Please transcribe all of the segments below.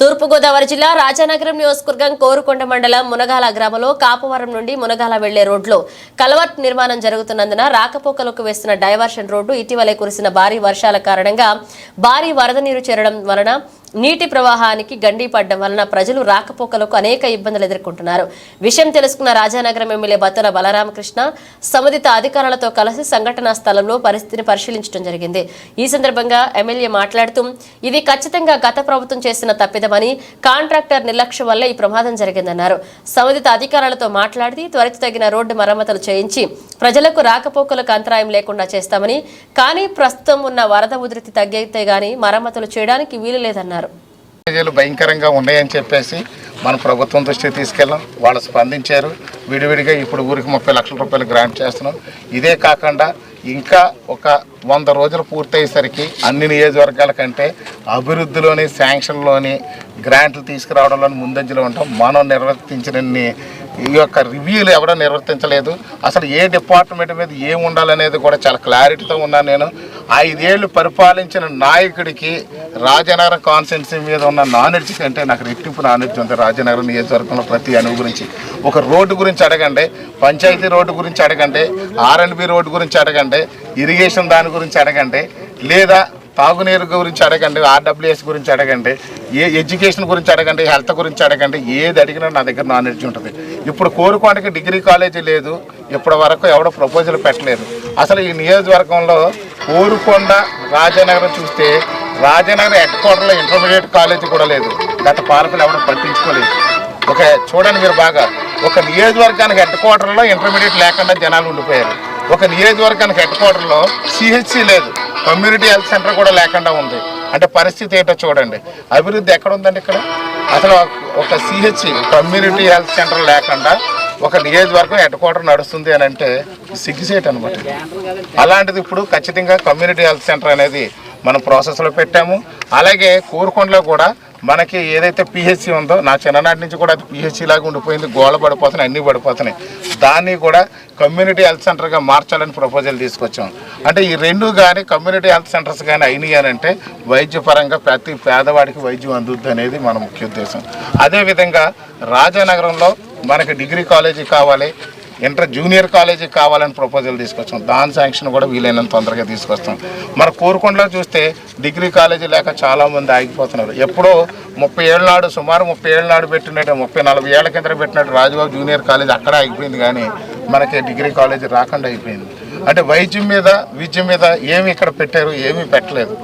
తూర్పుగోదావరి జిల్లా రాజానగరం నియోజకవర్గం కోరుకొండ మండలం మునగాల గ్రామంలో కాపవరం నుండి మునగాల వెళ్ళే రోడ్లో కలవర్ట్ నిర్మాణం జరుగుతున్నందున రాకపోకలకు వేస్తున్న డైవర్షన్ రోడ్డు ఇటీవలే కురిసిన భారీ వర్షాల కారణంగా భారీ వరద నీరు చేరడం వలన నీటి ప్రవాహానికి గండి పడడం వలన ప్రజలు రాకపోకలకు అనేక ఇబ్బందులు ఎదుర్కొంటున్నారు. విషయం తెలుసుకున్న రాజానగరం ఎమ్మెల్యే బత్తల బలరామకృష్ణ సంబంధిత అధికారులతో కలిసి సంఘటనా స్థలంలో పరిస్థితిని పరిశీలించడం జరిగింది. ఈ సందర్భంగా ఎమ్మెల్యే మాట్లాడుతూ ఇది ఖచ్చితంగా గత ప్రభుత్వం చేసిన తప్పిదమని కాంట్రాక్టర్ నిర్లక్ష్యం వల్ల ఈ ప్రమాదం జరిగిందన్నారు. సంబంధిత అధికారులతో మాట్లాడి త్వరితగిన రోడ్డు మరమ్మతులు చేయించి ప్రజలకు రాకపోకలకు అంతరాయం లేకుండా చేస్తామని కానీ ప్రస్తుతం ఉన్న వరద ఉధృతి తగ్గితే గాని మరమ్మతులు చేయడానికి వీలు లేదన్నారు. కాలేజీలు భయంకరంగా ఉన్నాయని చెప్పేసి మన ప్రభుత్వం దృష్టికి తీసుకెళ్ళాం. వాళ్ళు స్పందించారు. విడివిడిగా ఇప్పుడు ఊరికి ముప్పై లక్షల రూపాయలు గ్రాంట్ చేస్తున్నాం. ఇదే కాకుండా ఇంకా ఒక వంద రోజులు పూర్తయ్యేసరికి అన్ని నియోజకవర్గాల కంటే అభివృద్ధిలోని శాంక్షన్లోని గ్రాంట్లు తీసుకురావడంలో ముందంజలో ఉంటాం. మనం నిర్వర్తించినన్ని ఈ యొక్క రివ్యూలు ఎవడో నిర్వర్తించలేదు. అసలు ఏ డిపార్ట్మెంట్ మీద ఏం ఉండాలనేది కూడా చాలా క్లారిటీతో ఉన్నాను నేను. ఐదేళ్ళు పరిపాలించిన నాయకుడికి రాజనగరం కాన్స్టిట్యున్సీ మీద ఉన్న నాలెడ్జ్ కంటే నాకు రెట్టింపు నాలెడ్జ్ ఉంది రాజనగరం నియోజకవర్గంలో ప్రతి అణువు గురించి. ఒక రోడ్డు గురించి అడగండి పంచాయతీ రోడ్డు గురించి అడగండి ఆర్ఎండ్బి రోడ్డు గురించి అడగండి ఇరిగేషన్ దాని గురించి అడగండి లేదా తాగునీరు గురించి అడగండి ఆర్డబ్ల్యూఎస్ గురించి అడగండి ఏ ఎడ్యుకేషన్ గురించి అడగండి హెల్త్ గురించి అడగండి ఏది అడిగినా నా దగ్గర నాలెడ్జ్ ఉంటుంది. ఇప్పుడు కోరుకోవడానికి డిగ్రీ కాలేజీ లేదు ఇప్పటి వరకు ఎవడో ప్రపోజల్ పెట్టలేదు. అసలు ఈ నియోజకవర్గంలో కోరుకొండ రాజానగరం చూస్తే రాజానగర్ హెడ్ క్వార్టర్లో ఇంటర్మీడియట్ కాలేజీ కూడా లేదు. గత పాలకులు ఎవడో పట్టించుకోలేదు. ఒక చూడండి మీరు బాగా ఒక నియోజకవర్గానికి హెడ్ క్వార్టర్లో ఇంటర్మీడియట్ లేకుండా జనాలు ఉండిపోయారు. ఒక నియోజకవర్గానికి హెడ్ క్వార్టర్లో సిహెచ్సి లేదు. కమ్యూనిటీ హెల్త్ సెంటర్ కూడా లేకుండా ఉంది. అంటే పరిస్థితి ఏంటో చూడండి. అభివృద్ధి ఎక్కడ ఉందండి ఇక్కడ? అసలు ఒక సిహెచ్సి కమ్యూనిటీ హెల్త్ సెంటర్ లేకుండా ఒక నియోజకవర్గం హెడ్ క్వార్టర్ నడుస్తుంది అని అంటే సిగ్గుసేట్ అనమాట అలాంటిది ఇప్పుడు ఖచ్చితంగా కమ్యూనిటీ హెల్త్ సెంటర్ అనేది మనం ప్రాసెస్లో పెట్టాము. అలాగే కూరుకొండలో కూడా మనకి ఏదైతే పిహెచ్సి ఉందో నా చిన్ననాటి నుంచి కూడా అది పిహెచ్సి లాగా ఉండిపోయింది. గోళ పడిపోతున్నాయి అన్నీ పడిపోతున్నాయి. దాన్ని కూడా కమ్యూనిటీ హెల్త్ సెంటర్గా మార్చాలని ప్రపోజల్ తీసుకొచ్చాం. అంటే ఈ రెండు కానీ కమ్యూనిటీ హెల్త్ సెంటర్స్ కానీ అయినాయి అని అంటే వైద్యపరంగా ప్రతి పేదవాడికి వైద్యం అందుద్ది అనేది మన ముఖ్య ఉద్దేశం. అదేవిధంగా రాజానగరంలో మనకి డిగ్రీ కాలేజీ కావాలి ఇంటర్ జూనియర్ కాలేజీకి కావాలని ప్రపోజల్ తీసుకొచ్చాం. దాని శాంక్షన్ కూడా వీలైనంత తొందరగా తీసుకొస్తాం. మన కోరుకొండలో చూస్తే డిగ్రీ కాలేజీ లేక చాలామంది ఆగిపోతున్నారు. ఎప్పుడో ముప్పై ఏళ్ళ నాడు సుమారు ముప్పై ఏళ్ళ నాడు పెట్టినట్టు ముప్పై నలభై ఏళ్ళ కింద పెట్టినట్టు రాజుబాబు జూనియర్ కాలేజ్ అక్కడ ఆగిపోయింది కానీ మనకి డిగ్రీ కాలేజీ రాకుండా అయిపోయింది. అంటే వైద్యం మీద విద్య మీద ఏమి ఇక్కడ పెట్టారు ఏమీ పెట్టలేదు.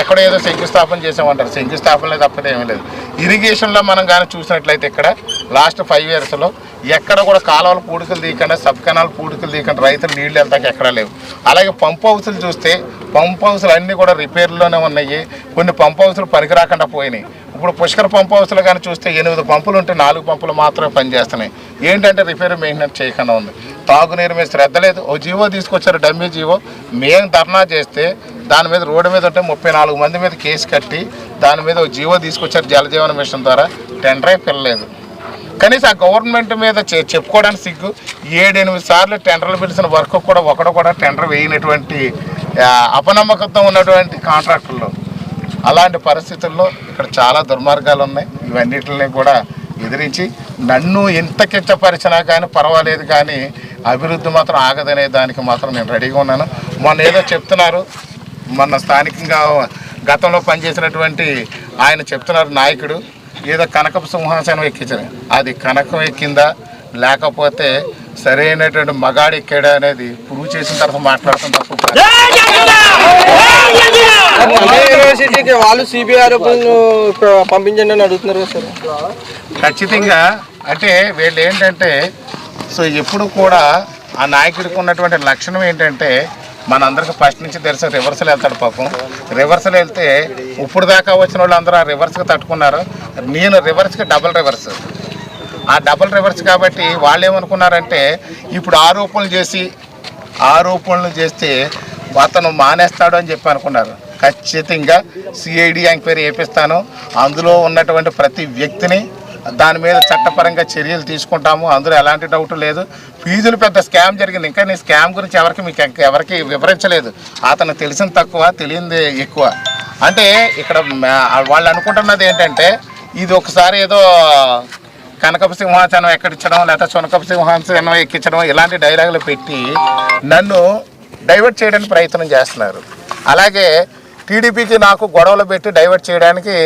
ఎక్కడ ఏదో శంకుస్థాపన చేసామంటారు శంకుస్థాపన తప్పదే ఏమీ లేదు. ఇరిగేషన్లో మనం కానీ చూసినట్లయితే ఇక్కడ లాస్ట్ ఫైవ్ ఇయర్స్లో ఎక్కడ కూడా కాలువలు పూడికలు తీయకుండా సబ్ కెనాల్ పూడికలు తీయకుండా రైతులు నీళ్ళు వెళ్తాక ఎక్కడా లేవు. అలాగే పంప్ హౌసులు చూస్తే పంప్ హౌసులు అన్నీ కూడా రిపేర్లోనే ఉన్నాయి. కొన్ని పంప్ హౌసులు పనికి రాకుండా పోయినాయి. ఇప్పుడు పుష్కర పంప్ హౌస్లు కానీ చూస్తే ఎనిమిది పంపులు ఉంటే నాలుగు పంపులు మాత్రమే పనిచేస్తున్నాయి. ఏంటంటే రిపేర్ మెయింటెనెన్స్ చేయకుండా ఉంది. తాగునీరు మీద శ్రద్ధ లేదు. ఓ జీవో తీసుకొచ్చారు డమ్మీ జీవో. మేము ధర్నా చేస్తే దాని మీద రోడ్డు మీద ఉంటే ముప్పై నాలుగు మంది మీద కేసు కట్టి దాని మీద ఓ జీవో తీసుకొచ్చారు జలజీవన మిషన్ ద్వారా. టెండరే పిల్లలేదు. కనీసం ఆ గవర్నమెంట్ మీద చె- చెప్పుకోవడానికి సిగ్గు. ఏడెనిమిది సార్లు టెండర్లు పిలిచిన వర్క్ కూడా ఒకడు కూడా టెండర్ వేయనటువంటి అపనమ్మకంతో ఉన్నటువంటి కాంట్రాక్టుల్లో. అలాంటి పరిస్థితుల్లో ఇక్కడ చాలా దుర్మార్గాలు ఉన్నాయి. ఇవన్నిటిని కూడా ఎదిరించి నన్ను ఎంత కించపరిచినా కానీ పర్వాలేదు కానీ అభివృద్ధి మాత్రం ఆగదనే దానికి మాత్రం నేను రెడీగా ఉన్నాను. మొన్న ఏదో చెప్తున్నారు మొన్న స్థానికంగా గతంలో పనిచేసినటువంటి ఆయన చెప్తున్నారు నాయకుడు ఏదో కనకపు సింహాసనం ఎక్కించారు. అది కనకం ఎక్కిందా? లేకపోతే సరైనటువంటి మగాడు ఎక్కాడా అనేది ప్రూవ్ చేసిన తర్వాత తప్ప యూనివర్సిటీకి వాళ్ళు సిబిఐ పంపించండి అని అడుగుతున్నారు సార్. ఖచ్చితంగా అంటే వీళ్ళు ఏంటంటే సో ఎప్పుడు కూడా ఆ నాయకుడికి ఉన్నటువంటి లక్షణం ఏంటంటే మనందరికి ఫస్ట్ నుంచి తెలుసు రివర్సల్ వెళ్తాడు పాపం. రివర్సల్ వెళ్తే ఇప్పుడు దాకా వచ్చిన వాళ్ళు అందరూ ఆ రివర్స్కి తట్టుకున్నారు. నేను రివర్స్కి డబుల్ రివర్స్ ఆ డబుల్ రివర్స్ కాబట్టి వాళ్ళు ఏమనుకున్నారంటే ఇప్పుడు ఆరోపణలు చేసి ఆరోపణలు చేస్తే అతను మానేస్తాడు అని చెప్పి అనుకున్నారు. ఖచ్చితంగా సిఐడి ఎంక్వైరీ వేపిస్తాను అందులో ఉన్నటువంటి ప్రతి వ్యక్తిని దాని మీద చట్టపరంగా చర్యలు తీసుకుంటాము. అందులో ఎలాంటి డౌట్ లేదు. ఫీజులు పెద్ద స్కామ్ జరిగింది. ఇంకా నీ స్కామ్ గురించి ఎవరికి మీకు ఎవరికి వివరించలేదు. అతను తెలిసిన తక్కువ తెలియంది ఎక్కువ. అంటే ఇక్కడ వాళ్ళు అనుకుంటున్నది ఏంటంటే ఇది ఒకసారి ఏదో కనకపు సింహాసనం ఎక్కడిచ్చడం లేదా సునకపు సింహాసనం ఎక్కించడం ఇలాంటి డైలాగులు పెట్టి నన్ను డైవర్ట్ చేయడానికి ప్రయత్నం చేస్తున్నారు. అలాగే టీడీపీకి నాకు గొడవలు పెట్టి డైవర్ట్ చేయడానికి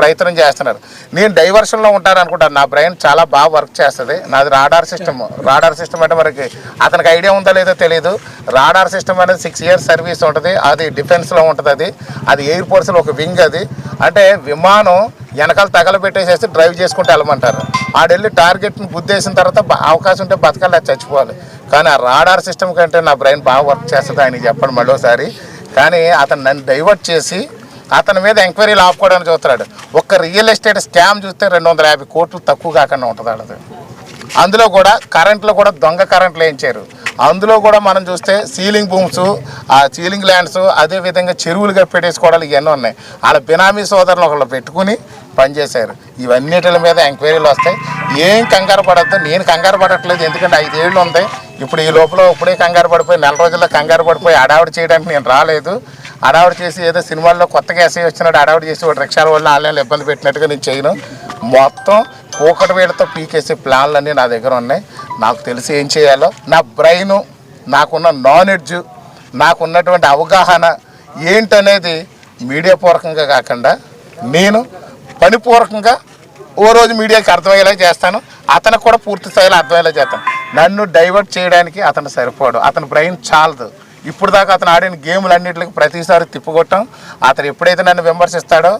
ప్రయత్నం చేస్తున్నారు. నేను డైవర్షన్లో ఉంటాను అనుకుంటాను నా బ్రెయిన్ చాలా బాగా వర్క్ చేస్తుంది. నాది రాడార్ సిస్టమ్. రాడార్ సిస్టమ్ అంటే మనకి అతనికి ఐడియా ఉందో లేదో తెలియదు రాడార్ సిస్టమ్ అనేది సిక్స్ ఇయర్స్ సర్వీస్ ఉంటుంది. అది డిఫెన్స్లో ఉంటుంది అది. అది ఎయిర్ ఫోర్స్లో ఒక వింగ్ అది. అంటే విమానం వెనకాల తగలబెట్టేసేసి డ్రైవ్ చేసుకుంటూ వెళ్ళమంటారు. ఆడెళ్ళి టార్గెట్ని గుద్దేసిన తర్వాత అవకాశం ఉంటే బతకాలి చచ్చిపోవాలి. కానీ ఆ రాడార్ సిస్టమ్ కంటే నా బ్రెయిన్ బాగా వర్క్ చేస్తుంది ఆయన చెప్పండి మళ్ళీసారి. కానీ అతను నన్ను డైవర్ట్ చేసి అతని మీద ఎంక్వైరీలు ఆపుకోవడానికి చూస్తున్నాడు. ఒక్క రియల్ ఎస్టేట్ స్కామ్ చూస్తే రెండు వందల యాభై కోట్లు తక్కువ కాకుండా ఉంటుంది అందులో కూడా కరెంట్లో కూడా దొంగ కరెంట్లు వేయించారు. అందులో కూడా మనం చూస్తే సీలింగ్ భూమ్స్ ఆ సీలింగ్ ల్యాండ్స్ అదేవిధంగా చెరువులుగా పెట్టేసుకోవడాలు ఇవన్నీ ఉన్నాయి. వాళ్ళ బినామీ సోదరులు ఒకళ్ళు పెట్టుకుని పనిచేశారు. ఇవన్నిటి మీద ఎంక్వైరీలు వస్తాయి. ఏం కంగారు పడద్దు. నేను కంగారు పడట్లేదు. ఎందుకంటే ఐదేళ్ళు ఉంది. ఇప్పుడు ఈ లోపల ఇప్పుడే కంగారు పడిపోయి నెల రోజుల్లో కంగారు పడిపోయి అడావిడి చేయడానికి నేను రాలేదు. అడావిడి చేసి ఏదో సినిమాల్లో కొత్తగా ఎస్ఐ వచ్చినాడు అడావిడి చేసి వాడు రిక్షాల వల్ల ఆన్లైన్లో ఇబ్బంది పెట్టినట్టుగా నేను చేయను. మొత్తం కూకటి వేళతో పీకేసే ప్లాన్లన్నీ నా దగ్గర ఉన్నాయి. నాకు తెలిసి ఏం చేయాలో నా బ్రెయిన్ నాకున్న నాలెడ్జ్ నాకున్నటువంటి అవగాహన ఏంటనేది మీడియా పూర్వకంగా కాకుండా నేను పనిపూర్వకంగా ఓ రోజు మీడియాకి అర్థమయ్యేలా చేస్తాను. అతనికి కూడా పూర్తి స్థాయిలో అర్థమయ్యేలా చేస్తాను. నన్ను డైవర్ట్ చేయడానికి అతను సరిపోడు. అతని బ్రెయిన్ చాలదు. ఇప్పుడు దాకా అతను ఆడిన గేములన్నింటికి ప్రతిసారి తిప్పుకొట్టం. అతను ఎప్పుడైతే నన్ను విమర్శిస్తాడో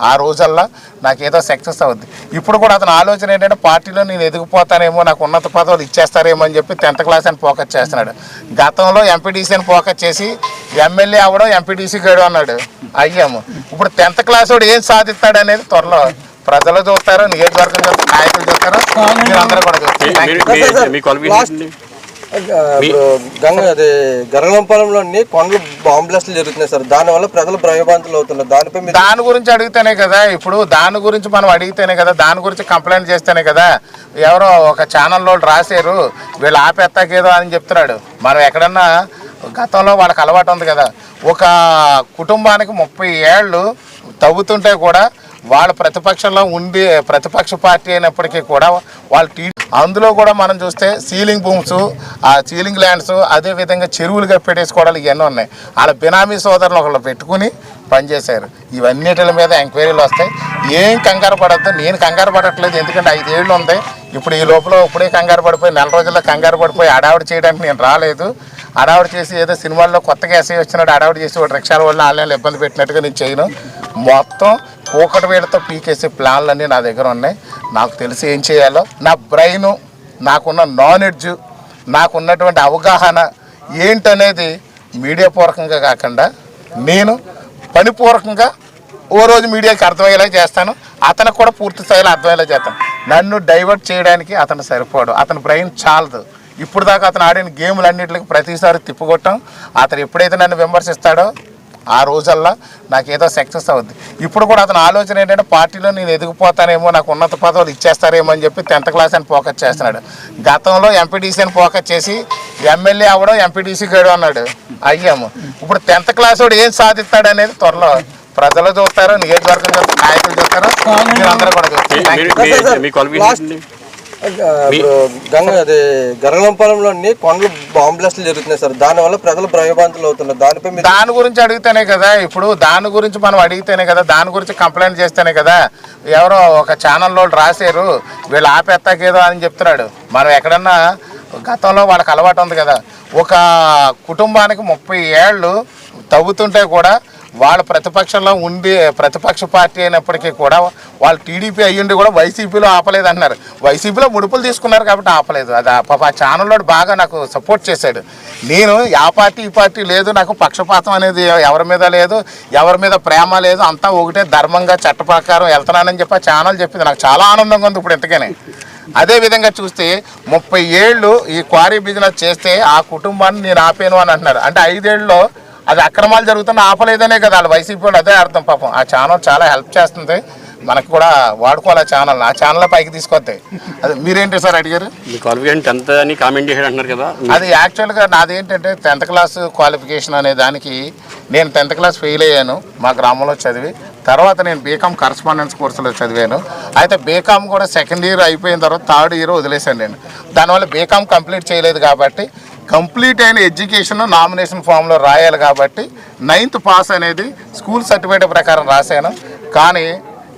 ఆ రోజల్లా నాకు ఏదో సక్సెస్ అవుద్ది ఇప్పుడు కూడా అతని ఆలోచన ఏంటంటే పార్టీలో నేను ఎదిగిపోతానేమో నాకు ఉన్నత పదవులు ఇచ్చేస్తారేమో అని చెప్పి టెన్త్ క్లాస్ అని ఫోకస్ చేస్తున్నాడు గతంలో ఎంపీటీసీ అని ఫోకస్ చేసి ఎమ్మెల్యే అవ్వడం ఎంపీటీసీ గడు అన్నాడు అయ్యాము ఇప్పుడు టెన్త్ క్లాస్ వాడు ఏం సాధిస్తాడు అనేది త్వరలో ప్రజలు చూస్తారు నియోజకవర్గం చూస్తారు నాయకులు చూస్తారు మీరు అందరూ కూడా చూస్తారు గంగ అదే గరగంపాలెంలోని కొండలు బాంబ్ బ్లాస్ట్లు జరుగుతున్నాయి సార్. దానివల్ల ప్రజలు భయభ్రాంతులు అవుతున్నారు. దానిపై దాని గురించి అడిగితేనే కదా ఇప్పుడు దాని గురించి మనం అడిగితేనే కదా దాని గురించి కంప్లైంట్ చేస్తేనే కదా ఎవరో ఒక ఛానల్లో రాశారు వీళ్ళు ఆపేస్తాకేదో అని చెప్తున్నాడు. మనం ఎక్కడన్నా గతంలో వాళ్ళకి అలవాటు ఉంది కదా ఒక కుటుంబానికి ముప్పై ఏళ్ళు తవ్వుతుంటే కూడా వాళ్ళ ప్రతిపక్షంలో ఉండి ప్రతిపక్ష పార్టీ అయినప్పటికీ కూడా వాళ్ళు టీ అందులో కూడా మనం చూస్తే సీలింగ్ భూమ్స్ ఆ సీలింగ్ ల్యాండ్స్ అదేవిధంగా చెరువులుగా పెట్టేసుకోవడాలు ఇవన్నీ ఉన్నాయి. వాళ్ళ బినామీ సోదరులు ఒకళ్ళు పెట్టుకుని పనిచేశారు. ఇవన్నిటి మీద ఎంక్వైరీలు వస్తాయి. ఏం కంగారు పడద్దు. నేను కంగారు పడట్లేదు. ఎందుకంటే ఐదేళ్ళు ఉంది. ఇప్పుడు ఈ లోపల ఇప్పుడే కంగారు పడిపోయి నెల రోజుల్లో కంగారు పడిపోయి అడావిడి చేయడానికి నేను రాలేదు. అడావిడి చేసి ఏదో సినిమాల్లో కొత్తగా ఎస్ఐ వచ్చినాడు అడావిడి చేసి వాడు రిక్షాల వల్ల ఆన్లైన్లో ఇబ్బంది పెట్టినట్టుగా నేను చేయను. మొత్తం కూకటి వేళతో పీకేసే ప్లాన్లన్నీ నా దగ్గర ఉన్నాయి. నాకు తెలిసి ఏం చేయాలో నా బ్రెయిన్ నాకున్న నాలెడ్జ్ నాకున్నటువంటి అవగాహన ఏంటనేది మీడియా పూర్వకంగా కాకుండా నేను పనిపూర్వకంగా ఓ రోజు మీడియాకి అర్థమయ్యేలా చేస్తాను. అతనికి కూడా పూర్తి స్థాయిలో అర్థమయ్యేలా చేస్తాను. నన్ను డైవర్ట్ చేయడానికి అతను సరిపోడు. అతని బ్రెయిన్ చాలదు. ఇప్పుడు దాకా అతను ఆడిన గేములన్నింటికి ప్రతిసారి తిప్పుకొట్టం. అతను ఎప్పుడైతే నన్ను విమర్శిస్తాడో ఆ రోజల్లా నాకు ఏదో సక్సెస్ అవుద్ది. ఇప్పుడు కూడా అతని ఆలోచన ఏంటంటే పార్టీలో నేను ఎదిగిపోతానేమో నాకు ఉన్నత పదవులు ఇచ్చేస్తారేమో అని చెప్పి టెన్త్ క్లాస్ అని ఫోకస్ చేస్తున్నాడు. గతంలో ఎంపీటీసీ అని ఫోకస్ చేసి ఎమ్మెల్యే అవ్వడం ఎంపీటీసీ గడు అన్నాడు. అయ్యాము. ఇప్పుడు టెన్త్ క్లాస్ వాడు ఏం సాధిస్తాడు అనేది త్వరలో ప్రజలు చూస్తారు నియోజకవర్గం చూస్తారు నాయకులు చూస్తారు మీరు అందరూ కూడా చూస్తారు. గంగ అదే గరగంపాలెంలోని కొండలు బాంబ్ బ్లాస్ట్లు జరుగుతున్నాయి సార్. దానివల్ల ప్రజలు భయభ్రాంతులు అవుతున్నారు. దానిపై దాని గురించి అడిగితేనే కదా ఇప్పుడు దాని గురించి మనం అడిగితేనే కదా దాని గురించి కంప్లైంట్ చేస్తేనే కదా ఎవరో ఒక ఛానల్లో రాశారు వీళ్ళు ఆపేస్తాకేదో అని చెప్తున్నాడు. మనం ఎక్కడన్నా గతంలో వాళ్ళకి అలవాటు ఉంది కదా ఒక కుటుంబానికి ముప్పై ఏళ్ళు తవ్వుతుంటే కూడా వాళ్ళు ప్రతిపక్షంలో ఉండి ప్రతిపక్ష పార్టీ అయినప్పటికీ కూడా వాళ్ళు టీడీపీ అయ్యుండి కూడా వైసీపీలో ఆపలేదు అంటున్నారు వైసీపీలో ముడుపులు తీసుకున్నారు కాబట్టి ఆపలేదు. అది ఆ ఛానల్లో బాగా నాకు సపోర్ట్ చేశాడు. నేను ఆ పార్టీ ఈ పార్టీ లేదు నాకు పక్షపాతం అనేది ఎవరి మీద లేదు ఎవరి మీద ప్రేమ లేదు అంతా ఒకటే ధర్మంగా చట్ట ప్రకారం వెళ్తున్నానని చెప్పి ఆ ఛానల్ చెప్పింది. నాకు చాలా ఆనందంగా ఉంది ఇప్పుడు ఇంతకనే. అదే విధంగా చూస్తే ముప్పై ఏళ్ళు ఈ క్వారీ బిజినెస్ చేస్తే ఆ కుటుంబాన్ని నేను ఆపాను అని అంటున్నారు. అంటే ఐదేళ్ళలో అది అక్రమాలు జరుగుతున్న ఆపలేదనే కదా వాళ్ళ వైసీపీ వాళ్ళు. అదే అర్థం పాపం. ఆ ఛానల్ చాలా హెల్ప్ చేస్తుంది. మనకు కూడా వాడుకోవాలి ఆ ఛానల్. ఆ ఛానల్ పైకి తీసుకొస్తాయి అది మీరేంటి సార్ అడిగారు? మీ క్వాలిఫికేషన్ టెన్త్ అని కామెంట్ చేశాడు అంటున్నారు కదా. అది యాక్చువల్గా నాది ఏంటంటే టెన్త్ క్లాస్ క్వాలిఫికేషన్ అనే దానికి నేను టెన్త్ క్లాస్ ఫెయిల్ అయ్యాను మా గ్రామంలో చదివి. తర్వాత నేను బీకామ్ కరస్పాండెన్స్ కోర్సులో చదివాను. అయితే బీకామ్ కూడా సెకండ్ ఇయర్ అయిపోయిన తర్వాత థర్డ్ ఇయర్ వదిలేశాను నేను. దానివల్ల బీకామ్ కంప్లీట్ చేయలేదు కాబట్టి కంప్లీట్ అయిన ఎడ్యుకేషన్ నామినేషన్ ఫామ్లో రాయాలి కాబట్టి నైన్త్ పాస్ అనేది స్కూల్ సర్టిఫికేట్ ప్రకారం రాశాను. కానీ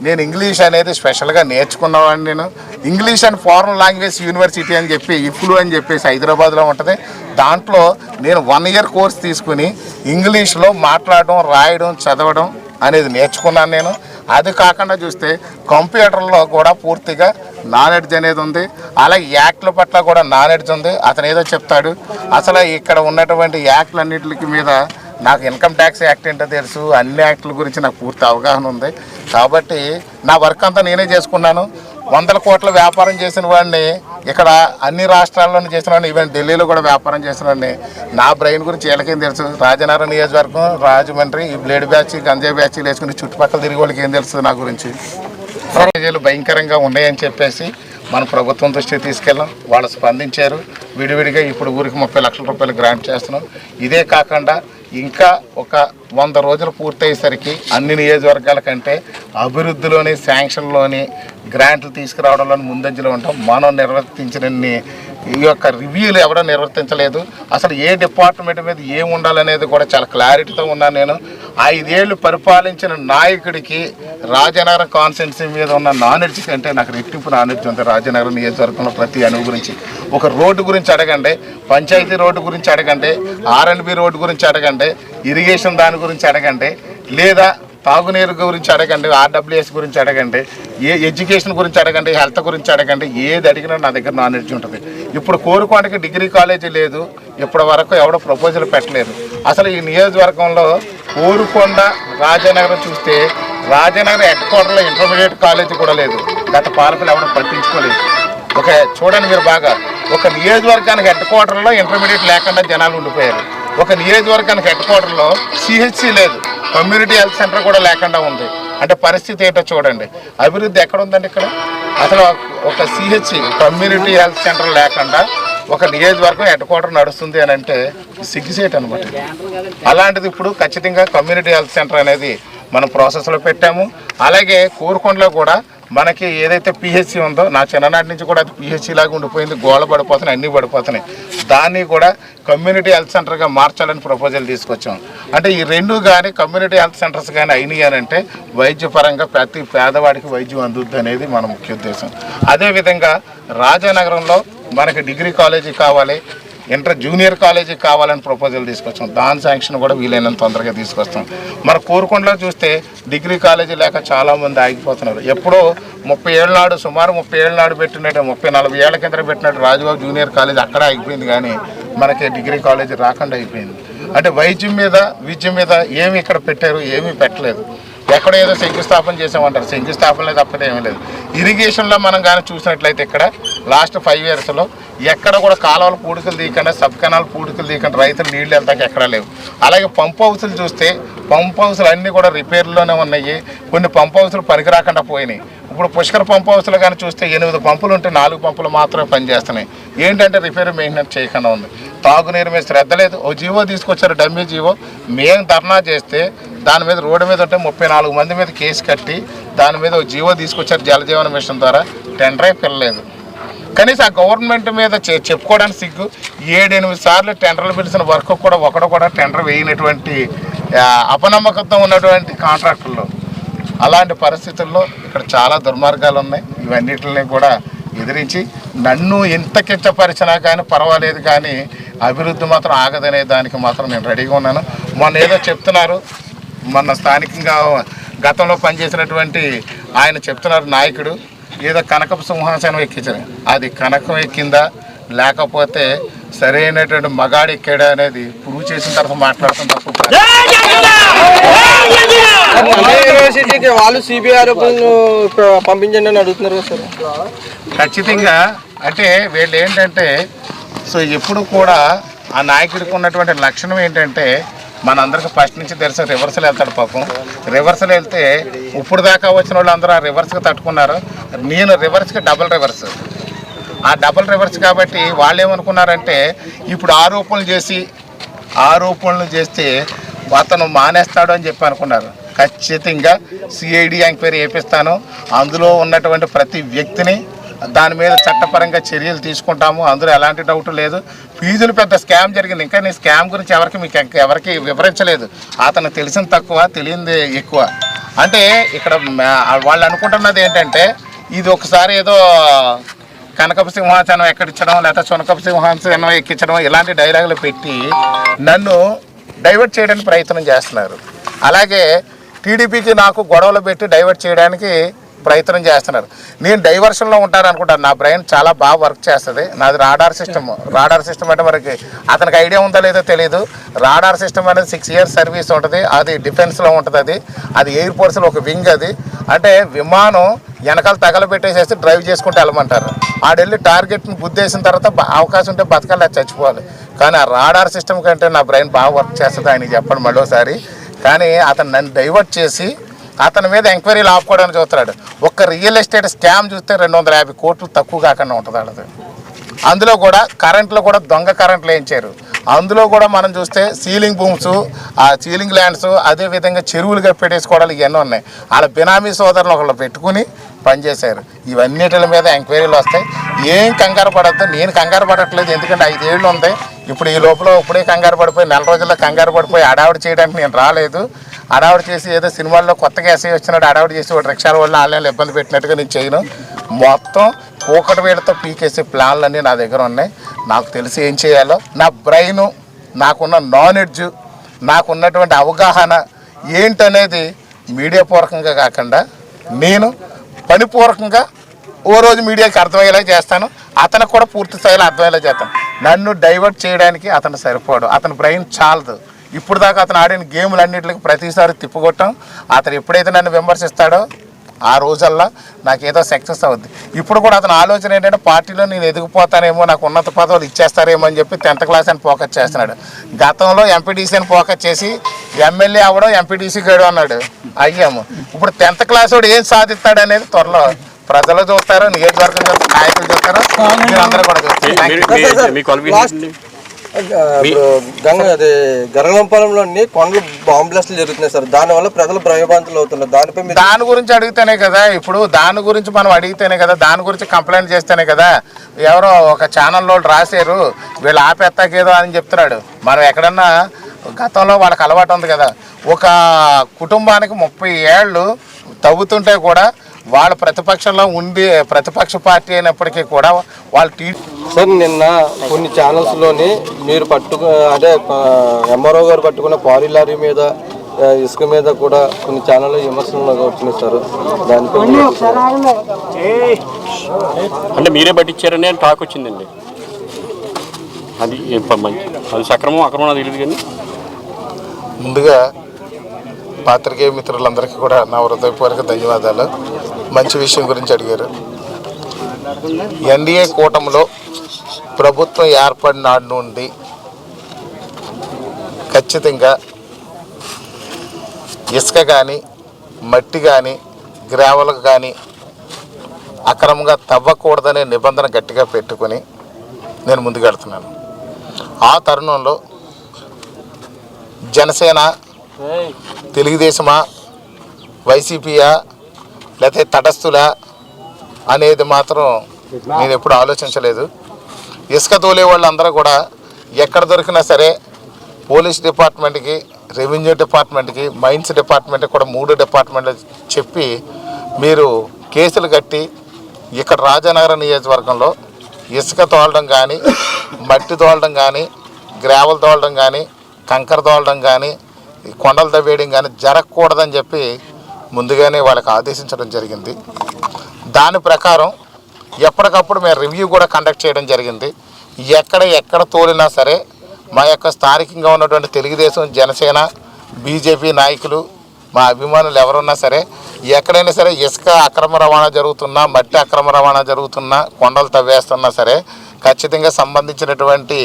నేను ఇంగ్లీష్ అనేది స్పెషల్గా నేర్చుకున్నవాడిని నేను. English and foreign language university అని చెప్పి ఇఫ్లు అని చెప్పేసి హైదరాబాద్లో ఉంటుంది. దాంట్లో నేను వన్ ఇయర్ కోర్స్ తీసుకుని ఇంగ్లీష్లో మాట్లాడడం రాయడం చదవడం అనేది నేర్చుకున్నాను నేను. అది కాకుండా చూస్తే కంప్యూటర్లో కూడా పూర్తిగా నాలెడ్జ్ అనేది ఉంది. అలాగే యాక్ట్ల పట్ల కూడా నాలెడ్జ్ ఉంది. అతను ఏదో చెప్తాడు. అసలు ఇక్కడ ఉన్నటువంటి యాక్ట్లన్నింటికి మీద నాకు ఇన్కమ్ ట్యాక్స్ యాక్ట్ ఏంటో తెలుసు. అన్ని యాక్ట్ల గురించి నాకు పూర్తి అవగాహన ఉంది. కాబట్టి నా వర్క్ అంతా నేనే చేసుకున్నాను. వందల కోట్ల వ్యాపారం చేసిన వాడిని ఇక్కడ అన్ని రాష్ట్రాల్లోనూ చేసిన వాడిని ఈవెన్ ఢిల్లీలో కూడా వ్యాపారం చేసిన వాడిని నా బ్రెయిన్ గురించి వీళ్ళకేం తెలుసు? రాజనగరం నియోజకవర్గం రాజమండ్రి ఈ బ్లేడ్ బ్యాచ్ గంజాయి బ్యాచ్ వేసుకుని చుట్టుపక్కల తిరిగి వాళ్ళకి ఏం తెలుస్తుంది నా గురించి? ప్రజలు భయంకరంగా ఉన్నాయని చెప్పేసి మన ప్రభుత్వం దృష్టికి తీసుకెళ్ళాం. వాళ్ళు స్పందించారు. విడివిడిగా ఇప్పుడు ఊరికి ముప్పై లక్షల రూపాయలు గ్రాంట్ చేస్తున్నాం. ఇదే కాకుండా ఇంకా ఒక వంద రోజులు పూర్తయ్యేసరికి అన్ని నియోజకవర్గాల కంటే అభివృద్ధిలోని శాంక్షన్లోని గ్రాంట్లు తీసుకురావడంలో ముందంజలో ఉంటాం. మనం నిర్వర్తించినన్ని ఈ యొక్క రివ్యూలు ఎవడో నిర్వర్తించలేదు. అసలు ఏ డిపార్ట్మెంట్ మీద ఏం ఉండాలనేది కూడా చాలా క్లారిటీతో ఉన్నాను నేను. ఐదేళ్ళు పరిపాలించిన నాయకుడికి రాజనగరం కాన్స్టిట్యున్సీ మీద ఉన్న నాలెడ్జ్ కంటే నాకు రెట్టింపు నాలెడ్జ్ ఉంది రాజనగరం నియోజకవర్గంలో ప్రతి అణువు గురించి. ఒక రోడ్డు గురించి అడగండి పంచాయతీ రోడ్డు గురించి అడగండి ఆర్ఎండ్బి రోడ్డు గురించి అడగండి ఇరిగేషన్ దాని గురించి అడగండి లేదా తాగునీరు గురించి అడగండి ఆర్డబ్ల్యూఎస్ గురించి అడగండి ఏ ఎడ్యుకేషన్ గురించి అడగండి హెల్త్ గురించి అడగండి ఏది అడిగినా నా దగ్గర నాలెడ్జ్ ఉంటుంది. ఇప్పుడు కోరుకోవడానికి డిగ్రీ కాలేజీ లేదు ఇప్పటి వరకు ఎవడో ప్రపోజల్ పెట్టలేదు. అసలు ఈ నియోజకవర్గంలో కోరుకొండ రాజానగరం చూస్తే రాజానగర్ హెడ్ క్వార్టర్లో ఇంటర్మీడియట్ కాలేజీ కూడా లేదు. గత పాలకులు ఎవడో పట్టించుకోలేదు. ఒక చూడండి మీరు బాగా ఒక నియోజకవర్గానికి హెడ్ క్వార్టర్లో ఇంటర్మీడియట్ లేకుండా జనాలు ఉండిపోయారు. ఒక నియోజకవర్గానికి హెడ్ క్వార్టర్లో సిహెచ్సి లేదు. కమ్యూనిటీ హెల్త్ సెంటర్ కూడా లేకుండా ఉంది. అంటే పరిస్థితి ఏంటో చూడండి. అభివృద్ధి ఎక్కడ ఉందండి ఇక్కడ? అసలు ఒక సిహెచ్సి కమ్యూనిటీ హెల్త్ సెంటర్ లేకుండా ఒక నియోజకవర్గం హెడ్ క్వార్టర్ నడుస్తుంది అని అంటే సిగ్గుసేట్ అనమాట అలాంటిది ఇప్పుడు ఖచ్చితంగా కమ్యూనిటీ హెల్త్ సెంటర్ అనేది మనం ప్రాసెస్లో పెట్టాము. అలాగే కూరుకొండలో కూడా మనకి ఏదైతే పిహెచ్సి ఉందో నా చిన్ననాటి నుంచి కూడా అది పిహెచ్సి లాగా ఉండిపోయింది. గోళ పడిపోతున్నాయి అన్నీ పడిపోతున్నాయి. దాన్ని కూడా కమ్యూనిటీ హెల్త్ సెంటర్గా మార్చాలని ప్రపోజల్ తీసుకొచ్చాం. అంటే ఈ రెండు కానీ కమ్యూనిటీ హెల్త్ సెంటర్స్ కానీ అయినాయి అని అంటే వైద్యపరంగా ప్రతి పేదవాడికి వైద్యం అందుద్ది అనేది మన ముఖ్య ఉద్దేశం. అదేవిధంగా రాజానగరంలో మనకి డిగ్రీ కాలేజీ కావాలి ఇంటర్ జూనియర్ కాలేజీకి కావాలని ప్రపోజల్ తీసుకొచ్చాం. దాని శాంక్షన్ కూడా వీలైనంత తొందరగా తీసుకొస్తాం. మన కోరుకొండలో చూస్తే డిగ్రీ కాలేజీ లేక చాలామంది ఆగిపోతున్నారు. ఎప్పుడో ముప్పై ఏళ్ళ నాడు సుమారు ముప్పై ఏళ్ళ నాడు పెట్టినట్టు ముప్పై నలభై ఏళ్ళ కింద పెట్టినట్టు రాజుబాబు జూనియర్ కాలేజ్ అక్కడ ఆగిపోయింది కానీ మనకి డిగ్రీ కాలేజీ రాకుండా అయిపోయింది. అంటే వైద్యం మీద విద్య మీద ఏమి ఇక్కడ పెట్టారు ఏమీ పెట్టలేదు. ఎక్కడ ఏదో శంకుస్థాపన చేసామంటారు శంకుస్థాపన తప్పదే ఏమీ లేదు. ఇరిగేషన్లో మనం కానీ చూసినట్లయితే ఇక్కడ లాస్ట్ ఫైవ్ ఇయర్స్లో ఎక్కడ కూడా కాలువల పూడికలు తీయకుండా సబ్ కెనాల్ పూడికలు తీయకుండా రైతులు నీళ్ళు వెళ్తాక ఎక్కడా లేవు. అలాగే పంప్ హౌసులు చూస్తే పంప్ హౌసులు అన్నీ కూడా రిపేర్లోనే ఉన్నాయి. కొన్ని పంప్ హౌసులు పనికి రాకుండా పోయినాయి. ఇప్పుడు పుష్కర పంప్ హౌస్లో కానీ చూస్తే ఎనిమిది పంపులు ఉంటే నాలుగు పంపులు మాత్రమే పనిచేస్తున్నాయి. ఏంటంటే రిపేర్ మెయింటెనెన్స్ చేయకుండా ఉంది. తాగునీరు మీద శ్రద్ధ లేదు. ఓ జీవో తీసుకొచ్చారు డమ్మీ జీవో. మేము ధర్నా చేస్తే దాని మీద రోడ్డు మీద ఉంటే ముప్పై నాలుగు మంది మీద కేసు కట్టి దాని మీద ఓ జీవో తీసుకొచ్చారు జలజీవన మిషన్ ద్వారా. టెండరే పిల్లలేదు. కనీసం ఆ గవర్నమెంట్ మీద చెప్పుకోవడానికి సిగ్గు. ఏడెనిమిది సార్లు టెండర్లు పిలిచిన వర్క్ కూడా ఒకడు కూడా టెండర్ వేయనటువంటి అపనమ్మకంతో ఉన్నటువంటి కాంట్రాక్టుల్లో. అలాంటి పరిస్థితుల్లో ఇక్కడ చాలా దుర్మార్గాలు ఉన్నాయి. ఇవన్నిటిని కూడా ఎదిరించి నన్ను ఎంత కించపరిచినా కానీ పర్వాలేదు కానీ అభివృద్ధి మాత్రం ఆగదనే దానికి మాత్రం నేను రెడీగా ఉన్నాను. మొన్న ఏదో చెప్తున్నారు. మొన్న స్థానికంగా గతంలో పనిచేసినటువంటి ఆయన చెప్తున్నారు నాయకుడు. ఏదో కనకపు సింహాసనం ఎక్కించారు. అది కనకం ఎక్కిందా? లేకపోతే సరైనటువంటి మగాడు ఎక్కాడా అనేది ప్రూవ్ చేసిన తర్వాత మాట్లాడతాం తప్ప యూనివర్సిటీకి వాళ్ళు సిబిఐ పంపించండి అని అడుగుతున్నారు సార్. ఖచ్చితంగా అంటే వీళ్ళు ఏంటంటే సో ఎప్పుడు కూడా ఆ నాయకుడికి ఉన్నటువంటి లక్షణం ఏంటంటే మనందరికి ఫస్ట్ నుంచి తెలిసిన రివర్సల్ వెళ్తాడు పాపం. రివర్సల్ వెళ్తే ఇప్పుడు దాకా వచ్చిన వాళ్ళు అందరూ ఆ రివర్స్కి తట్టుకున్నారు. నేను రివర్స్కి డబుల్ రివర్స్ ఆ డబుల్ రివర్స్ కాబట్టి వాళ్ళు ఏమనుకున్నారంటే ఇప్పుడు ఆరోపణలు చేసి ఆరోపణలు చేస్తే అతను మానేస్తాడు అని చెప్పి అనుకున్నారు. ఖచ్చితంగా సిఐడి ఎంక్వైరీ వేపిస్తాను అందులో ఉన్నటువంటి ప్రతి వ్యక్తిని దాని మీద చట్టపరంగా చర్యలు తీసుకుంటాము. అందులో ఎలాంటి డౌట్ లేదు. ఫీజులు పెద్ద స్కామ్ జరిగింది. ఇంకా నేను స్కామ్ గురించి ఎవరికి మీకు ఇంకా ఎవరికి వివరించలేదు. అతను తెలిసిన తక్కువ తెలియంది ఎక్కువ. అంటే ఇక్కడ వాళ్ళు అనుకుంటున్నది ఏంటంటే ఇది ఒకసారి ఏదో కనకపు సింహాసనం ఎక్కడిచ్చడం లేదా చునకపు సింహాసనం ఎక్కించడం ఇలాంటి డైలాగులు పెట్టి నన్ను డైవర్ట్ చేయడానికి ప్రయత్నం చేస్తున్నారు. అలాగే టీడీపీకి నాకు గొడవలు పెట్టి డైవర్ట్ చేయడానికి ప్రయత్నం చేస్తున్నారు. నేను డైవర్షన్లో ఉంటాను అనుకుంటాను నా బ్రెయిన్ చాలా బాగా వర్క్ చేస్తుంది. నాది రాడార్ సిస్టమ్. రాడార్ సిస్టమ్ అంటే మనకి అతనికి ఐడియా ఉందో లేదో తెలియదు రాడార్ సిస్టమ్ అనేది సిక్స్ ఇయర్స్ సర్వీస్ ఉంటుంది. అది డిఫెన్స్లో ఉంటుంది అది. అది ఎయిర్ ఫోర్స్లో ఒక వింగ్ అది. అంటే విమానం వెనకాల తగలబెట్టేసేసి డ్రైవ్ చేసుకుంటూ వెళ్ళమంటారు. ఆడెళ్ళి టార్గెట్ని గుద్దేసిన తర్వాత అవకాశం ఉంటే బతకాలి చచ్చిపోవాలి. కానీ ఆ రాడార్ సిస్టమ్ కంటే నా బ్రెయిన్ బాగా వర్క్ చేస్తుంది ఆయన చెప్పండి మరోసారి కానీ అతను నన్ను డైవర్ట్ చేసి అతని మీద ఎంక్వైరీలు ఆపుకోవడానికి చూస్తున్నాడు. ఒక్క రియల్ ఎస్టేట్ స్కామ్ చూస్తే రెండు వందల యాభై కోట్లు తక్కువ కాకుండా ఉంటుంది వాళ్ళది. అందులో కూడా కరెంట్లో కూడా దొంగ కరెంట్లు వేయించారు అందులో కూడా మనం చూస్తే సీలింగ్ భూమ్స్ ఆ సీలింగ్ ల్యాండ్స్ అదేవిధంగా చెరువులుగా పెట్టేసుకోవడాలు ఇవన్నీ ఉన్నాయి. వాళ్ళ బినామీ సోదరులు ఒకళ్ళు పెట్టుకుని పనిచేశారు ఇవన్నిటి మీద ఎంక్వైరీలు వస్తాయి. ఏం కంగారు పడద్దు. నేను కంగారు పడట్లేదు. ఎందుకంటే ఐదేళ్ళు ఉంది. ఇప్పుడు ఈ లోపల ఇప్పుడే కంగారు పడిపోయి నెల రోజుల్లో కంగారు పడిపోయి అడావిడి చేయడానికి నేను రాలేదు. అడావిడి చేసి ఏదో సినిమాల్లో కొత్తగా ఎస్ఐ వచ్చినాడు అడావిడి చేసి వాడు రిక్షాల వల్ల ఆన్లైన్లో ఇబ్బంది పెట్టినట్టుగా నేను చేయను. మొత్తం కూకటి వేళతో పీకేసే ప్లాన్లన్నీ నా దగ్గర ఉన్నాయి. నాకు తెలిసి ఏం చేయాలో నా బ్రెయిన్ నాకున్న నాలెడ్జ్ నాకున్నటువంటి అవగాహన ఏంటనేది మీడియా పూర్వకంగా కాకుండా నేను పనిపూర్వకంగా ఓ రోజు మీడియాకి అర్థమయ్యేలా చేస్తాను. అతనికి కూడా పూర్తి స్థాయిలో అర్థమయ్యేలా చేస్తాను. నన్ను డైవర్ట్ చేయడానికి అతను సరిపోడు. అతని బ్రెయిన్ చాలదు. ఇప్పుడు దాకా అతను ఆడిన గేములు అన్నింటికి ప్రతిసారి తిప్పుకొట్టాం. అతను ఎప్పుడైతే నన్ను విమర్శిస్తాడో ఆ రోజల్లా నాకేదో సక్సెస్ అవుద్ది. ఇప్పుడు కూడా అతని ఆలోచన ఏంటంటే పార్టీలో నేను ఎదిగిపోతానేమో నాకు ఉన్నత పదవులు ఇచ్చేస్తారేమో అని చెప్పి టెన్త్ క్లాస్ అని ఫోకస్ చేస్తున్నాడు. గతంలో ఎంపీటీసీ అని ఫోకస్ చేసి ఎమ్మెల్యే అవ్వడం ఎంపీటీసీ గడు అన్నాడు. అయ్యాము. ఇప్పుడు టెన్త్ క్లాస్ వాడు ఏం సాధిస్తాడు అనేది త్వరలో ప్రజలు చూస్తారు నియోజకవర్గం చూస్తారు నాయకులు చూస్తారు మీరు అందరూ కూడా చూస్తారు. గంగ అది గరగంపాలెంలోని కొండలు బాంబ్ బ్లాస్ట్లు జరుగుతున్నాయి సార్. దానివల్ల ప్రజలు భయభ్రాంతులు అవుతున్నారు. దానిపై దాని గురించి అడిగితేనే కదా ఇప్పుడు దాని గురించి మనం అడిగితేనే కదా దాని గురించి కంప్లైంట్ చేస్తేనే కదా ఎవరో ఒక ఛానల్లో రాశారు వీళ్ళు ఆపేస్తాకేదో అని చెప్తున్నాడు. మనం ఎక్కడన్నా గతంలో వాళ్ళకి అలవాటు ఉంది కదా ఒక కుటుంబానికి ముప్పై ఏళ్ళు తవ్వుతుంటే కూడా వాళ్ళ ప్రతిపక్షంలో ఉండి ప్రతిపక్ష పార్టీ అయినప్పటికీ కూడా వాళ్ళు టీ సార్ నిన్న కొన్ని ఛానల్స్లోని మీరు పట్టుకు అదే ఎంఆర్ఓ గారు పట్టుకున్న పారీ లారీ మీద ఇసుక మీద కూడా కొన్ని ఛానల్ విమర్శలు వచ్చినాయి సార్. దానిపై మీరు- అంటే మీరే పట్టించారని టాక్ వచ్చిందండి. అది మంచి అది సక్రమం అక్రమం తెలియదు కానీ. ముందుగా పాత్రికేయ మిత్రులందరికీ కూడా నా హృదయపూర్వక ధన్యవాదాలు. మంచి విషయం గురించి అడిగారు. ఎన్డీఏ కూటమిలో ప్రభుత్వం ఏర్పడిన నాటి నుండి ఖచ్చితంగా ఇసుక కానీ మట్టి కానీ గ్రావెల్ కానీ అక్రమంగా తవ్వకూడదనే నిబంధన గట్టిగా పెట్టుకొని నేను ముందుకెడుతున్నాను ఆ తరుణంలో జనసేన తెలుగుదేశమా వైసీపీయా లేకపోతే తటస్థులా అనేది మాత్రం నేను ఎప్పుడు ఆలోచించలేదు. ఇసుక తోలే వాళ్ళందరూ కూడా ఎక్కడ దొరికినా సరే పోలీస్ డిపార్ట్మెంట్కి రెవెన్యూ డిపార్ట్మెంట్కి మైన్స్ డిపార్ట్మెంట్కి కూడా మూడు డిపార్ట్మెంట్లు చెప్పి మీరు కేసులు కట్టి ఇక్కడ రాజానగర నియోజకవర్గంలో ఇసుక తోలడం కానీ మట్టి తోలడం కానీ గ్రావెల్ తోలడం కానీ కంకర తోలడం కానీ కొండలు తవ్వేయడం కానీ జరగకూడదని చెప్పి ముందుగానే వాళ్ళకి ఆదేశించడం జరిగింది. దాని ప్రకారం ఎప్పటికప్పుడు మేము రివ్యూ కూడా కండక్ట్ చేయడం జరిగింది. ఎక్కడ ఎక్కడ తోలినా సరే మా యొక్క స్థానికంగా ఉన్నటువంటి తెలుగుదేశం జనసేన బీజేపీ నాయకులు మా అభిమానులు ఎవరున్నా సరే ఎక్కడైనా సరే ఇసుక అక్రమ రవాణా జరుగుతున్నా మట్టి అక్రమ రవాణా జరుగుతున్నా కొండలు తవ్వేస్తున్నా సరే ఖచ్చితంగా సంబంధించినటువంటి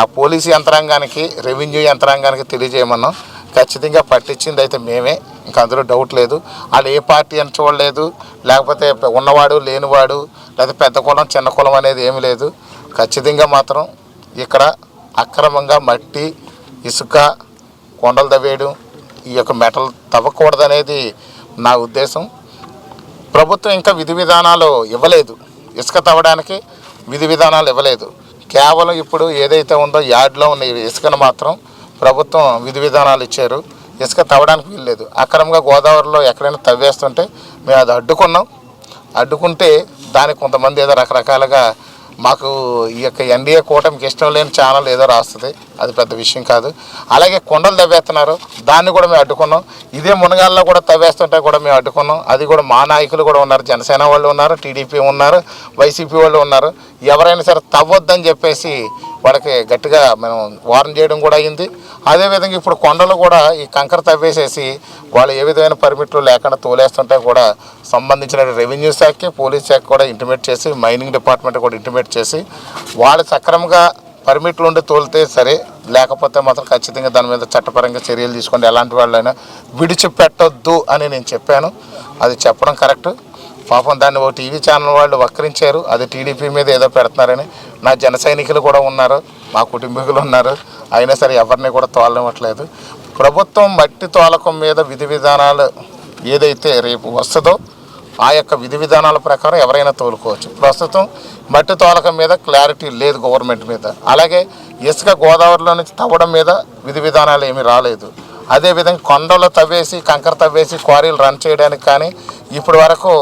ఆ పోలీసు యంత్రాంగానికి రెవెన్యూ యంత్రాంగానికి తెలియజేయమన్నాం. ఖచ్చితంగా పట్టించింది అయితే మేమే. ఇంకా అందులో డౌట్ లేదు. వాళ్ళు ఏ పార్టీ అని చూడలేదు. లేకపోతే ఉన్నవాడు లేనివాడు లేకపోతే పెద్ద కులం చిన్న కులం అనేది ఏమీ లేదు. ఖచ్చితంగా మాత్రం ఇక్కడ అక్రమంగా మట్టి ఇసుక కొండలు తవ్వేయడం ఈ యొక్క మెటల్ తవ్వకూడదనేది నా ఉద్దేశం. ప్రభుత్వం ఇంకా విధి విధానాలు ఇవ్వలేదు. ఇసుక తవ్వడానికి విధి విధానాలు ఇవ్వలేదు. కేవలం ఇప్పుడు ఏదైతే ఉందో యార్డ్లో ఉన్న ఇసుకను మాత్రం ప్రభుత్వం విధి విధానాలు ఇచ్చారు. ఇసుక తవ్వడానికి వీల్లేదు. అక్రమంగా గోదావరిలో ఎక్కడైనా తవ్వేస్తుంటే మేము అది అడ్డుకున్నాం. అడ్డుకుంటే దానికి కొంతమంది ఏదో రకరకాలుగా మాకు ఈ యొక్క ఎన్డీఏ కూటమికి ఇష్టం లేని ఛానల్ ఏదో రాస్తుంది. అది పెద్ద విషయం కాదు. అలాగే కొండలు తవ్వేస్తున్నారు. దాన్ని కూడా మేము అడ్డుకున్నాం. ఇదే మునగాల్లో కూడా తవ్వేస్తుంటే కూడా మేము అడ్డుకున్నాం. అది కూడా మా నాయకులు కూడా ఉన్నారు. జనసేన వాళ్ళు ఉన్నారు టీడీపీ ఉన్నారు వైసీపీ వాళ్ళు ఉన్నారు. ఎవరైనా సరే తవ్వొద్దని చెప్పేసి వాళ్ళకి గట్టిగా మనం వార్న్ చేయడం కూడా అయింది అదేవిధంగా ఇప్పుడు కొండలు కూడా ఈ కంకర తవ్వేసేసి వాళ్ళు ఏ విధమైన పర్మిట్లు లేకుండా తోలేస్తుంటే కూడా సంబంధించిన రెవెన్యూ శాఖకి పోలీస్ శాఖ కూడా ఇంటిమేట్ చేసి మైనింగ్ డిపార్ట్మెంట్ కూడా ఇంటిమేట్ చేసి వాళ్ళు సక్రమంగా పర్మిట్లు ఉండి తోలితే సరే లేకపోతే మాత్రం ఖచ్చితంగా దాని మీద చట్టపరంగా చర్యలు తీసుకోండి. ఎలాంటి వాళ్ళైనా విడిచిపెట్టొద్దు అని నేను చెప్పాను. అది చెప్పడం కరెక్ట్. పాపం దాన్ని ఓ టీవీ ఛానల్ వాళ్ళు వక్రించారు. అది టీడీపీ మీద ఏదో పెడుతున్నారని. నా జన సైనికులు కూడా ఉన్నారు. మా కుటుంబీకులు ఉన్నారు. అయినా సరే ఎవరిని కూడా తోలనివ్వట్లేదు. ప్రభుత్వం మట్టి తోలకం మీద విధి విధానాలు ఏదైతే రేపు వస్తుందో ఆ యొక్క విధి విధానాల ప్రకారం ఎవరైనా తోలుకోవచ్చు. ప్రస్తుతం మట్టి తోలకం మీద క్లారిటీ లేదు గవర్నమెంట్ మీద. అలాగే ఇసుక గోదావరిలో నుంచి తవ్వడం మీద విధి విధానాలు ఏమీ రాలేదు. అదేవిధంగా కొండలు తవ్వేసి కంకర తవ్వేసి క్వారీలు రన్ చేయడానికి కానీ ఇప్పటి వరకు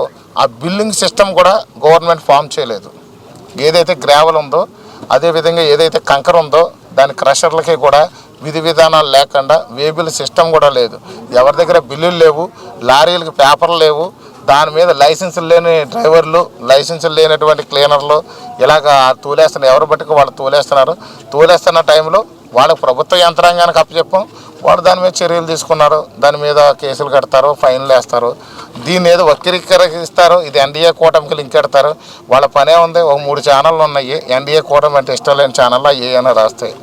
ఆ బిల్లింగ్ సిస్టమ్ కూడా గవర్నమెంట్ ఫామ్ చేయలేదు. ఏదైతే గ్రావెల్ ఉందో అదేవిధంగా ఏదైతే కంకర ఉందో దాని క్రషర్లకి కూడా విధి విధానాలు లేకుండా వేబిల్ సిస్టమ్ కూడా లేదు. ఎవరి దగ్గర బిల్లులు లేవు లారీలకు పేపర్లు లేవు దాని మీద లైసెన్సులు లేని డ్రైవర్లు లైసెన్సులు లేనటువంటి క్లీనర్లు ఇలాగ తూలేస్తున్నారు ఎవరు బట్టి వాళ్ళు తూలేస్తున్నారు. తూలేస్తున్న టైంలో వాళ్ళకి ప్రభుత్వ యంత్రాంగానికి అప్పచెప్పం వాళ్ళు దాని మీద చర్యలు తీసుకున్నారు. దాని మీద కేసులు కడతారు ఫైన్లు వేస్తారు. దీన్ని ఏదో వక్రీకరిస్తారు. ఇది ఎన్డీఏ కూటమికి లింక్ పెడతారు. వాళ్ళ పనే ఉంది. ఒక మూడు ఛానళ్ళు ఉన్నాయి. ఎన్డీఏ కూటమి అంటే ఇష్టం లేని ఛానళ్ళు ఏ అయినా రాస్తాయి.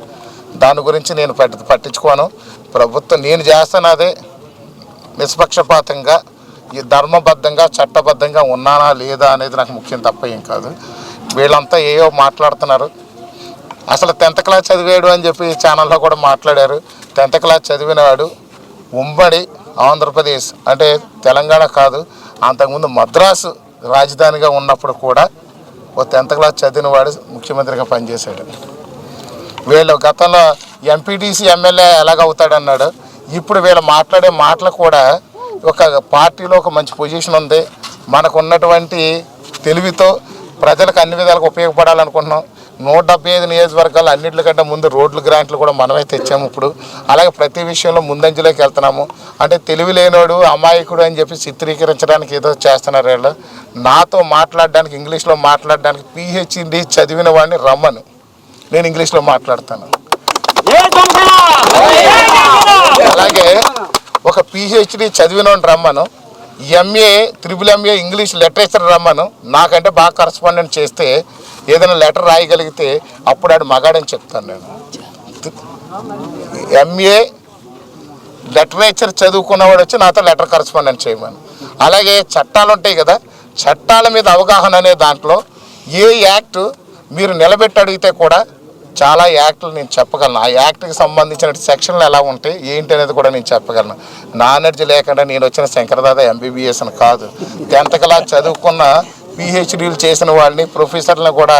దాని గురించి నేను పట్టి పట్టించుకోను. ప్రభుత్వం నేను చేస్తున్నదే నిష్పక్షపాతంగా ఈ ధర్మబద్ధంగా చట్టబద్ధంగా ఉన్నానా లేదా అనేది నాకు ముఖ్యం తప్ప ఏం కాదు. వీళ్ళంతా ఏయో మాట్లాడుతున్నారు. అసలు టెన్త్ క్లాస్ చదివాడు అని చెప్పి ఛానల్లో కూడా మాట్లాడారు. టెన్త్ క్లాస్ చదివినవాడు ఉమ్మడి ఆంధ్రప్రదేశ్ అంటే తెలంగాణ కాదు అంతకుముందు మద్రాసు రాజధానిగా ఉన్నప్పుడు కూడా ఓ టెన్త్ క్లాస్ చదివినవాడు ముఖ్యమంత్రిగా పనిచేశాడు. వీళ్ళు గతంలో ఎంపీటీసీ ఎమ్మెల్యే ఎలాగవుతాడన్నాడు ఇప్పుడు వీళ్ళు మాట్లాడే మాటలు కూడా ఒక పార్టీలో ఒక మంచి పొజిషన్ ఉంది. మనకు ఉన్నటువంటి తెలివితో ప్రజలకు అన్ని విధాలుగా ఉపయోగపడాలనుకుంటున్నాం. నూట డెబ్బై ఐదు నియోజకవర్గాలు అన్నింటికంటే ముందు రోడ్లు గ్రాంట్లు కూడా మనమే తెచ్చాము ఇప్పుడు. అలాగే ప్రతి విషయంలో ముందంజలోకి వెళ్తున్నాము. అంటే తెలివి లేనోడు అమాయకుడు అని చెప్పి చిత్రీకరించడానికి ఏదో చేస్తున్నారు వీళ్ళు. నాతో మాట్లాడడానికి ఇంగ్లీష్లో మాట్లాడడానికి పిహెచ్డి చదివిన వాడిని రమ్మను. నేను ఇంగ్లీష్లో మాట్లాడతాను. అలాగే ఒక పిహెచ్డి చదివిన రమ్మను. MA triple MA English literature రమ్మను. నాకంటే బాగా కరస్పాండెంట్ చేస్తే ఏదైనా లెటర్ రాయగలిగితే అప్పుడు ఆడు మగాడని చెప్తాను నేను. ఎంఏ లిటరేచర్ చదువుకున్నవాడు వచ్చి నాతో లెటర్ కరస్పాండెంట్ చేయమని. అలాగే చట్టాలు ఉంటాయి కదా చట్టాల మీద అవగాహన అనే దాంట్లో ఏ యాక్ట్ మీరు నిలబెట్టి అడిగితే కూడా చాలా యాక్ట్లు నేను చెప్పగలను. ఆ యాక్ట్కి సంబంధించిన సెక్షన్లు ఎలా ఉంటాయి ఏంటి అనేది కూడా నేను చెప్పగలను. నాలెడ్జ్ లేకుండా నేను వచ్చిన శంకరదాద ఎంబీబీఎస్ అని కాదు. టెన్త్ క్లాస్ చదువుకున్న పిహెచ్డీలు చేసిన వాళ్ళని ప్రొఫెసర్లను కూడా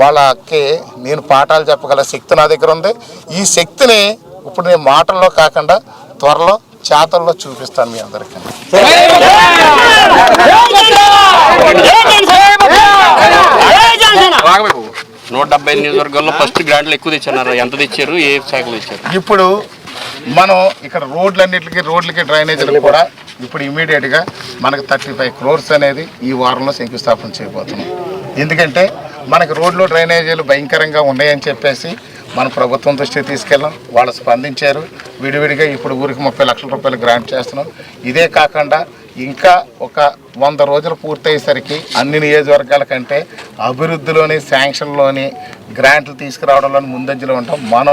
వాళ్ళకి నేను పాఠాలు చెప్పగల శక్తి నా దగ్గర ఉంది. ఈ శక్తిని ఇప్పుడు నేను మాటల్లో కాకుండా త్వరలో చేతల్లో చూపిస్తాను మీ అందరికీ. నూట డెబ్బై నియోజకవర్గాల్లో ఫస్ట్ గ్రాంట్లు ఎక్కువ తెచ్చారు. ఎంత తెచ్చారు? ఏ శాఖలు తెచ్చారు? ఇప్పుడు మనం ఇక్కడ రోడ్లన్నిటికీ రోడ్లకి డ్రైనేజీలకు కూడా ఇప్పుడు ఇమీడియట్గా మనకు థర్టీ ఫైవ్ క్రోర్స్ అనేది ఈ వారంలో శంకుస్థాపన చేయబోతున్నాం. ఎందుకంటే మనకి రోడ్లు డ్రైనేజీలు భయంకరంగా ఉన్నాయని చెప్పేసి మన ప్రభుత్వం దృష్టికి తీసుకెళ్ళాం. వాళ్ళు స్పందించారు. విడివిడిగా ఇప్పుడు ఊరికి ముప్పై లక్షల రూపాయలు గ్రాంట్ చేస్తున్నాం. ఇదే కాకుండా ఇంకా ఒక వంద రోజులు పూర్తయ్యేసరికి అన్ని నియోజకవర్గాల కంటే అభివృద్ధిలోని శాంక్షన్లోని గ్రాంట్లు తీసుకురావడంలో ముందంజలో ఉంటాం. మనం